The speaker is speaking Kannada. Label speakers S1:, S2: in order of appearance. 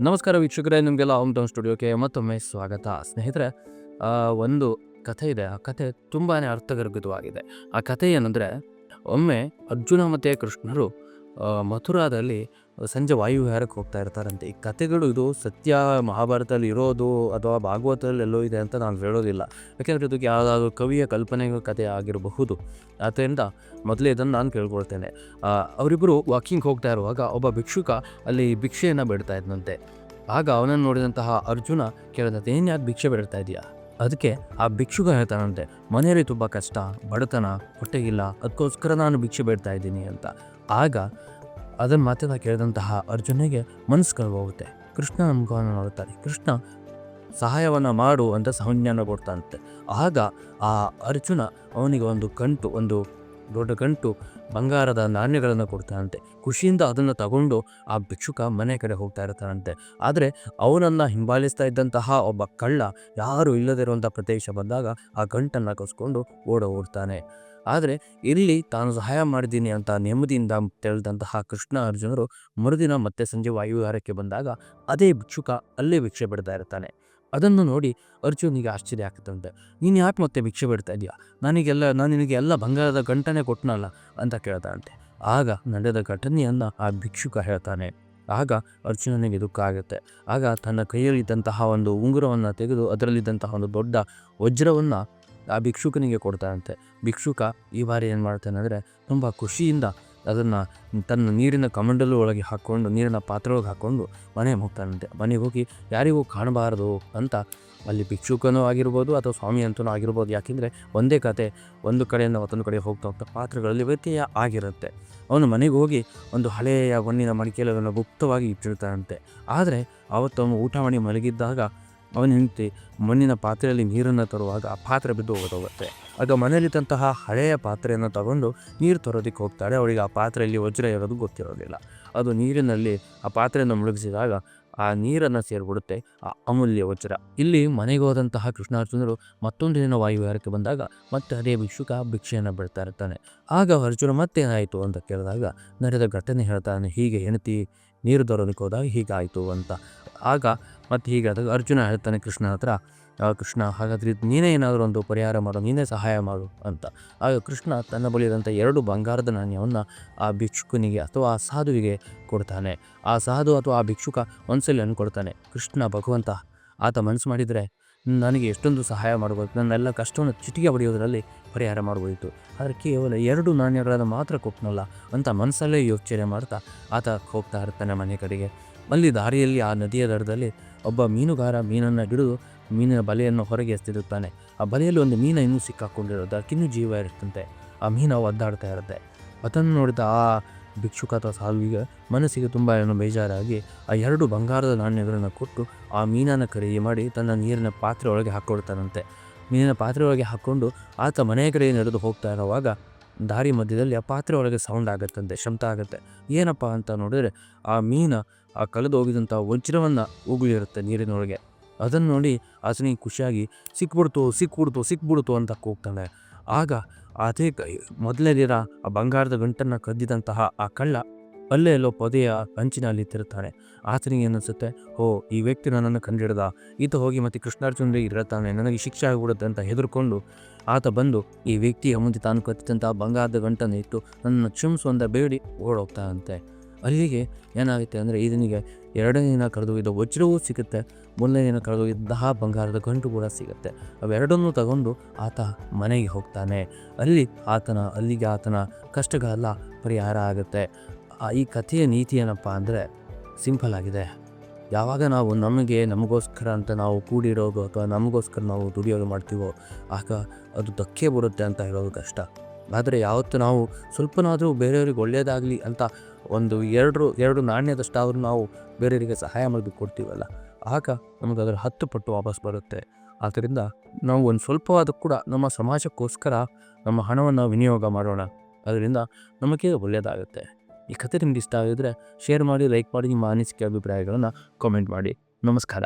S1: ನಮಸ್ಕಾರ ವೀಕ್ಷಕರೇ, ನಿಮಗೆಲ್ಲ ಹೋಮ್ ಟೌನ್ ಸ್ಟುಡಿಯೋಕ್ಕೆ ಮತ್ತೊಮ್ಮೆ ಸ್ವಾಗತ. ಸ್ನೇಹಿತರೆ ಒಂದು ಕಥೆ ಇದೆ. ಆ ಕಥೆ ತುಂಬಾ ಅರ್ಥಗರ್ಭಿತವಾಗಿದೆ. ಆ ಕಥೆ ಏನಂದರೆ, ಒಮ್ಮೆ ಅರ್ಜುನ ಮತ್ತು ಕೃಷ್ಣರು ಮಥುರಾದಲ್ಲಿ ಸಂಜೆ ವಾಯುವಿಹಾರಕ್ಕೆ ಹೋಗ್ತಾ ಇರ್ತಾರಂತೆ. ಈ ಕಥೆಗಳು ಇದು ಸತ್ಯ, ಮಹಾಭಾರತದಲ್ಲಿ ಇರೋದು ಅಥವಾ ಭಾಗವತದಲ್ಲಿ ಎಲ್ಲೋ ಇದೆ ಅಂತ ನಾನು ಹೇಳೋದಿಲ್ಲ. ಯಾಕೆಂದರೆ ಇದಕ್ಕೆ ಯಾವುದಾದ್ರೂ ಕವಿಯ ಕಲ್ಪನೆಗಳ ಕಥೆ ಆಗಿರಬಹುದು. ಆದ್ದರಿಂದ ಮೊದಲೇ ಇದನ್ನು ನಾನು ಕೇಳ್ಕೊಳ್ತೇನೆ. ಅವರಿಬ್ಬರು ವಾಕಿಂಗ್ ಹೋಗ್ತಾ ಇರುವಾಗ ಒಬ್ಬ ಭಿಕ್ಷುಕ ಅಲ್ಲಿ ಭಿಕ್ಷೆಯನ್ನು ಬಿಡ್ತಾ ಇದ್ದಂತೆ ಆಗ ಅವನನ್ನು ನೋಡಿದಂತಹ ಅರ್ಜುನ ಕೇಳಿದಂತೆ ಏನು ಯಾಕೆ ಭಿಕ್ಷೆ ಬೇಡ್ತಾ ಇದೆಯಾ? ಅದಕ್ಕೆ, ಆ ಭಿಕ್ಷುಗ ಹೇಳ್ತಾನಂತೆ. ಮನೆಯಲ್ಲಿ ತುಂಬ ಕಷ್ಟ, ಬಡತನ, ಹೊಟ್ಟೆಗಿಲ್ಲ ಅದಕ್ಕೋಸ್ಕರ ನಾನು ಭಿಕ್ಷೆ ಬೇಡ್ತಾ ಇದ್ದೀನಿ ಅಂತ. ಆಗ ಅದನ್ನು ಮಾತನ್ನ ಕೇಳಿದಂತಹ ಅರ್ಜುನಿಗೆ ಮನಸ್ಸು ಹೋಗುತ್ತೆ ಕೃಷ್ಣ ಮುಖವನ್ನು ನೋಡುತ್ತಾನೆ ಕೃಷ್ಣ, ಸಹಾಯವನ್ನು ಮಾಡು ಅಂತ ಸಂಜ್ಞಾನ ಕೊಡ್ತಾನಂತೆ. ಆಗ ಆ ಅರ್ಜುನ ಅವನಿಗೆ ಒಂದು ಕಂಟು, ಒಂದು ದೊಡ್ಡ ಗಂಟು ಬಂಗಾರದ ನಾಣ್ಯಗಳನ್ನು ಕೊಡ್ತಾನಂತೆ. ಖುಷಿಯಿಂದ ಅದನ್ನು ತಗೊಂಡು ಆ ಭಿಕ್ಷುಕ ಮನೆ ಕಡೆ ಹೋಗ್ತಾ ಇರ್ತಾನಂತೆ. ಆದರೆ ಅವನನ್ನು ಹಿಂಬಾಲಿಸ್ತಾ ಇದ್ದಂತಹ ಒಬ್ಬ ಕಳ್ಳ ಯಾರು ಇಲ್ಲದಿರುವಂಥ ಪ್ರದೇಶ ಬಂದಾಗ ಆ ಗಂಟನ್ನು ಕಸ್ಕೊಂಡು ಓಡ ಓಡ್ತಾನೆ. ಆದರೆ ಇಲ್ಲಿ ತಾನು ಸಹಾಯ ಮಾಡಿದ್ದೀನಿ ಅಂತ ನೆಮ್ಮದಿಯಿಂದ ತಿಳಿದಂತಹ ಕೃಷ್ಣ ಅರ್ಜುನರು ಮರುದಿನ ಮತ್ತೆ ಸಂಜೆ ವಾಯುವಿಹಾರಕ್ಕೆ ಬಂದಾಗ ಅದೇ ಭಿಕ್ಷುಕ ಅಲ್ಲೇ ಭಿಕ್ಷೆ ಬಿಡ್ತಾ ಇರ್ತಾನೆ. ಅದನ್ನು ನೋಡಿ ಅರ್ಜುನಿಗೆ ಆಶ್ಚರ್ಯ ಆಗ್ತದಂತೆ. ನೀನು ಯಾಕೆ ಮತ್ತೆ ಭಿಕ್ಷೆ ಬಿಡ್ತಾ ಇದೆಯಾ ನನಗೆಲ್ಲ, ನಾನು ನಿನಗೆ ಎಲ್ಲ ಬಂಗಾರದ ಗಂಟನೆ ಕೊಟ್ಟನಲ್ಲ ಅಂತ ಕೇಳ್ತಾನಂತೆ. ಆಗ ನಡೆದ ಘಟನೆಯನ್ನು ಆ ಭಿಕ್ಷುಕ ಹೇಳ್ತಾನೆ. ಆಗ ಅರ್ಜುನನಿಗೆ ದುಃಖ ಆಗುತ್ತೆ. ಆಗ ತನ್ನ ಕೈಯಲ್ಲಿದ್ದಂತಹ ಒಂದು ಉಂಗುರವನ್ನು ತೆಗೆದು ಅದರಲ್ಲಿದ್ದಂತಹ ಒಂದು ದೊಡ್ಡ ವಜ್ರವನ್ನು ಆ ಭಿಕ್ಷುಕನಿಗೆ ಕೊಡ್ತಾನಂತೆ. ಭಿಕ್ಷುಕ ಈ ಬಾರಿ ಏನು ಮಾಡ್ತಾನೆ ಅಂದರೆ ತುಂಬ ಖುಷಿಯಿಂದ ಅದನ್ನು ತನ್ನ ನೀರಿನ ಕಮಂಡಲು ಒಳಗೆ ಹಾಕ್ಕೊಂಡು ನೀರಿನ ಪಾತ್ರೆ ಒಳಗೆ ಹಾಕ್ಕೊಂಡು ಮನೆಗೆ ಹೋಗ್ತಾನಂತೆ. ಮನೆಗೆ ಹೋಗಿ ಯಾರಿಗೂ ಕಾಣಬಾರದು ಅಂತ ಅಲ್ಲಿ ಭಿಕ್ಷುಕನೂ ಆಗಿರ್ಬೋದು ಅಥವಾ ಸ್ವಾಮಿ ಅಂತನೂ ಆಗಿರ್ಬೋದು. ಯಾಕೆಂದರೆ ಒಂದೇ ಕತೆ, ಒಂದು ಕಡೆಯಿಂದ ಮತ್ತೊಂದು ಕಡೆ ಹೋಗ್ತಾ ಹೋಗ್ತಾ ಪಾತ್ರಗಳಲ್ಲಿ ವ್ಯತ್ಯಯ ಆಗಿರುತ್ತೆ. ಅವನು ಮನೆಗೆ ಹೋಗಿ ಒಂದು ಹಳೆಯ ಮಣ್ಣಿನ ಅದನ್ನು ಗುಪ್ತವಾಗಿ ಇಟ್ಟಿರ್ತಾನಂತೆ. ಆದರೆ ಅವತ್ತು ಅವನು ಊಟ ಮಾಡಿ ಮಲಗಿದ್ದಾಗ ಅವನ ಹೆಂಡತಿ ಮಣ್ಣಿನ ಪಾತ್ರೆಯಲ್ಲಿ ನೀರನ್ನು ತರುವಾಗ ಆ ಪಾತ್ರೆ ಬಿದ್ದು ಹೋಗುತ್ತೆ ಆಗ ಮನೆಯಲ್ಲಿದ್ದಂತಹ ಹಳೆಯ ಪಾತ್ರೆಯನ್ನು ತಗೊಂಡು ನೀರು ತರೋದಕ್ಕೆ ಹೋಗ್ತಾಳೆ. ಅವಳಿಗೆ ಆ ಪಾತ್ರೆಯಲ್ಲಿ ವಜ್ರ ಇರೋದು ಗೊತ್ತಿರೋದಿಲ್ಲ. ಅದು ನೀರಿನಲ್ಲಿ ಆ ಪಾತ್ರೆಯನ್ನು ಮುಳುಗಿಸಿದಾಗ ಆ ನೀರನ್ನು ಸೇರಿಬಿಡುತ್ತೆ ಆ ಅಮೂಲ್ಯ ವಜ್ರ. ಇಲ್ಲಿ ಮನೆಗೆ ಹೋದಂತಹ ಕೃಷ್ಣಾರ್ಜುನರು ಮತ್ತೊಂದು ದಿನ ವಾಯುವಿಹಾರಕ್ಕೆ ಬಂದಾಗ ಮತ್ತೆ ಅದೇ ಭಿಕ್ಷುಕ ಭಿಕ್ಷೆಯನ್ನು ಬಿಡ್ತಾ ಇರ್ತಾನೆ. ಆಗ ಅರ್ಜುನ ಮತ್ತೇನಾಯಿತು ಅಂತ ಕೇಳಿದಾಗ ನಡೆದ ಘಟನೆ ಹೇಳ್ತಾನೆ ಹೀಗೆ ಹೆಣತಿ ನೀರು ದೊರೋದಕ್ಕೆ ಹೋದಾಗ ಹೀಗಾಯಿತು ಅಂತ. ಆಗ ಮತ್ತೆ ಹೀಗಾದಾಗ ಅರ್ಜುನ ಹೇಳ್ತಾನೆ ಕೃಷ್ಣ ಹತ್ರ "ಆ, ಕೃಷ್ಣ, ಹಾಗಾದ್ರೆ ನೀನೇ ಏನಾದರೂ ಒಂದು ಪರಿಹಾರ ಮಾಡು, ನೀನೇ ಸಹಾಯ ಮಾಡು ಅಂತ. ಆಗ ಕೃಷ್ಣ ತನ್ನ ಬಳಿಯಿರುವಂಥ ಎರಡು ಬಂಗಾರದ ನಾಣ್ಯವನ್ನು ಆ ಭಿಕ್ಷುಕನಿಗೆ ಅಥವಾ ಆ ಸಾಧುವಿಗೆ ಕೊಡ್ತಾನೆ. ಆ ಸಾಧು ಅಥವಾ ಆ ಭಿಕ್ಷುಕ ಒಂದ್ಸಲಿ ಅನ್ಕೊಡ್ತಾನೆ ಕೃಷ್ಣ, ಭಗವಂತ, ಆತ ಮನಸ್ಸು ಮಾಡಿದರೆ ನನಗೆ ಎಷ್ಟೊಂದು ಸಹಾಯ ಮಾಡ್ಬೋದು, ನನ್ನೆಲ್ಲ ಕಷ್ಟವನ್ನು ಚಿಟಿಕೆ ಬಡಿಯೋದರಲ್ಲಿ ಪರಿಹಾರ ಮಾಡ್ಬೋದಿತ್ತು. ಆದರೆ ಕೇವಲ ಎರಡು ನಾಣ್ಯಗಳನ್ನು ಮಾತ್ರ ಕೊಟ್ಟನಲ್ಲ ಅಂತ ಮನಸ್ಸಲ್ಲೇ ಯೋಚನೆ ಮಾಡ್ತಾ ಆತ ಹೋಗ್ತಾ ಇರ್ತಾನೆ ಮನೆ ಕಡೆಗೆ. ಅಲ್ಲಿ ದಾರಿಯಲ್ಲಿ ಆ ನದಿಯ ದಡದಲ್ಲಿ ಒಬ್ಬ ಮೀನುಗಾರ ಮೀನನ್ನು ಹಿಡಿದು ಮೀನಿನ ಬಲೆಯನ್ನು ಹೊರಗೆ ಎಸ್ತಿರುತ್ತಾನೆ ಆ ಬಲೆಯಲ್ಲಿ ಒಂದು ಮೀನು ಇನ್ನೂ ಸಿಕ್ಕಾಕೊಂಡಿರೋದು. ಅದಕ್ಕಿನ್ನೂ ಜೀವ ಇರುತ್ತಂತೆ. ಆ ಮೀನು ಒದ್ದಾಡ್ತಾ ಇರುತ್ತೆ. ಅದನ್ನು ನೋಡಿದ ಆ ಭಿಕ್ಷುಕ ಅಥವಾ ಸಾಧುವಿಗೆ ಮನಸ್ಸಿಗೆ ತುಂಬ ಏನೋ ಬೇಜಾರಾಗಿ ಆ ಎರಡು ಬಂಗಾರದ ನಾಣ್ಯಗಳನ್ನು ಕೊಟ್ಟು ಆ ಮೀನನ್ನು ಖರೀದಿ ಮಾಡಿ ತನ್ನ ನೀರಿನ ಪಾತ್ರೆ ಒಳಗೆ ಹಾಕ್ಕೊಳ್ತಾನಂತೆ ಮೀನಿನ ಪಾತ್ರೆ ಒಳಗೆ ಹಾಕ್ಕೊಂಡು ಆತ ಮನೆಯ ಕಡೆ ನಡೆದು ಹೋಗ್ತಾ ಇರುವಾಗ ದಾರಿ ಮಧ್ಯದಲ್ಲಿ ಆ ಪಾತ್ರೆ ಒಳಗೆ ಸೌಂಡ್ ಆಗುತ್ತಂತೆ, ಶಬ್ದ ಆಗುತ್ತೆ. ಏನಪ್ಪ ಅಂತ ನೋಡಿದರೆ ಆ ಮೀನ ಆ ಕಳೆದು ಹೋಗಿದಂಥ ವಜ್ರವನ್ನು ಉಗುಳಿರುತ್ತೆ ನೀರಿನೊಳಗೆ. ಅದನ್ನು ನೋಡಿ ಆತನಿಗೆ ಖುಷಿಯಾಗಿ, ಸಿಕ್ಬಿಡ್ತು ಸಿಕ್ಬಿಡ್ತು ಸಿಕ್ಬಿಡ್ತು ಅಂತ ಕೂಗ್ತಾನೆ ಆಗ ಅದೇ ಕ ಮೊದಲನೇ ದಿನ ಆ ಬಂಗಾರದ ಗಂಟನ್ನು ಕದ್ದಿದಂತಹ ಆ ಕಳ್ಳ ಅಲ್ಲೇ ಎಲ್ಲೋ ಪೊದೆಯ ಅಂಚಿನಲ್ಲಿ ತಿರುತ್ತಾನೆ ಆತನಿಗೆ ಏನಿಸುತ್ತೆ? ಓ ಈ ವ್ಯಕ್ತಿ ನನ್ನನ್ನು ಕಂಡಿಡ್ದ. ಈತ ಹೋಗಿ ಮತ್ತೆ ಕೃಷ್ಣಾರ್ಜುನರಿಗೆ ಇರುತ್ತಾನೆ, ನನಗೆ ಶಿಕ್ಷೆ ಆಗಿಬಿಡುತ್ತೆ ಅಂತ ಹೆದರ್ಕೊಂಡು ಆತ ಬಂದು ಈ ವ್ಯಕ್ತಿಯ ಮುಂದೆ ತಾನು ಕತ್ತಿದಂಥ ಬಂಗಾರದ ಗಂಟನ್ನು ಇಟ್ಟು ನನ್ನನ್ನು ಕ್ಷಮಿಸು ಬೇಡಿ ಓಡೋಗ್ತಾನಂತೆ ಅಲ್ಲಿಗೆ ಏನಾಗುತ್ತೆ ಅಂದರೆ ಇದನಿಗೆ ಎರಡನೇ ದಿನ ಕಳೆದೋಗಿದ್ದ ವಜ್ರವೂ ಸಿಗುತ್ತೆ. ಮೊದಲನೇ ದಿನ ಬಂಗಾರದ ಗಂಟು ಕೂಡ ಸಿಗುತ್ತೆ. ಅವೆರಡನ್ನೂ ತಗೊಂಡು ಆತ ಮನೆಗೆ ಹೋಗ್ತಾನೆ. ಅಲ್ಲಿ ಆತನ, ಅಲ್ಲಿಗೆ ಆತನ ಕಷ್ಟಗಳೆಲ್ಲ ಪರಿಹಾರ ಆಗುತ್ತೆ. ಈ ಕಥೆಯ ನೀತಿ ಏನಪ್ಪ ಅಂದರೆ ಸಿಂಪಲ್ ಆಗಿದೆ. ಯಾವಾಗ ನಾವು ನಮಗೆ, ನಮಗೋಸ್ಕರ ಅಂತ ನಾವು ಕೂಡಿರೋದು ಅಥವಾ ನಮಗೋಸ್ಕರ ನಾವು ದುಡಿಯೋದು ಮಾಡ್ತೀವೋ, ಆಗ ಅದು ಧಕ್ಕೆ ಬರುತ್ತೆ ಅಂತ ಹೇಳೋದು ಕಷ್ಟ. ಆದರೆ ಯಾವತ್ತು ನಾವು ಸ್ವಲ್ಪನಾದರೂ ಬೇರೆಯವ್ರಿಗೆ ಒಳ್ಳೆಯದಾಗಲಿ ಅಂತ ಒಂದು ಎರಡು ಎರಡು ನಾಣ್ಯದಷ್ಟಾದರೂ ನಾವು ಬೇರೆಯವರಿಗೆ ಸಹಾಯ ಮಾಡಿ ಕೊಡ್ತೀವಲ್ಲ. ಆಗ ನಮಗೆ ಅದರ ಹತ್ತು ಪಟ್ಟು ವಾಪಸ್ ಬರುತ್ತೆ. ಆದ್ದರಿಂದ ನಾವು ಒಂದು ಸ್ವಲ್ಪವಾದ ಕೂಡ ನಮ್ಮ ಸಮಾಜಕ್ಕೋಸ್ಕರ ನಮ್ಮ ಹಣವನ್ನು ವಿನಿಯೋಗ ಮಾಡೋಣ. ಅದರಿಂದ ನಮಗೆ ಒಳ್ಳೆಯದಾಗುತ್ತೆ. ಈ ಕಥೆ ನಿಮ್ಗೆ ಇಷ್ಟ ಆಗಿದ್ರೆ ಶೇರ್ ಮಾಡಿ, ಲೈಕ್ ಮಾಡಿ ನಿಮ್ಮ ಅನಿಸಿಕೆ, ಅಭಿಪ್ರಾಯಗಳನ್ನು ಕಾಮೆಂಟ್ ಮಾಡಿ. ನಮಸ್ಕಾರ.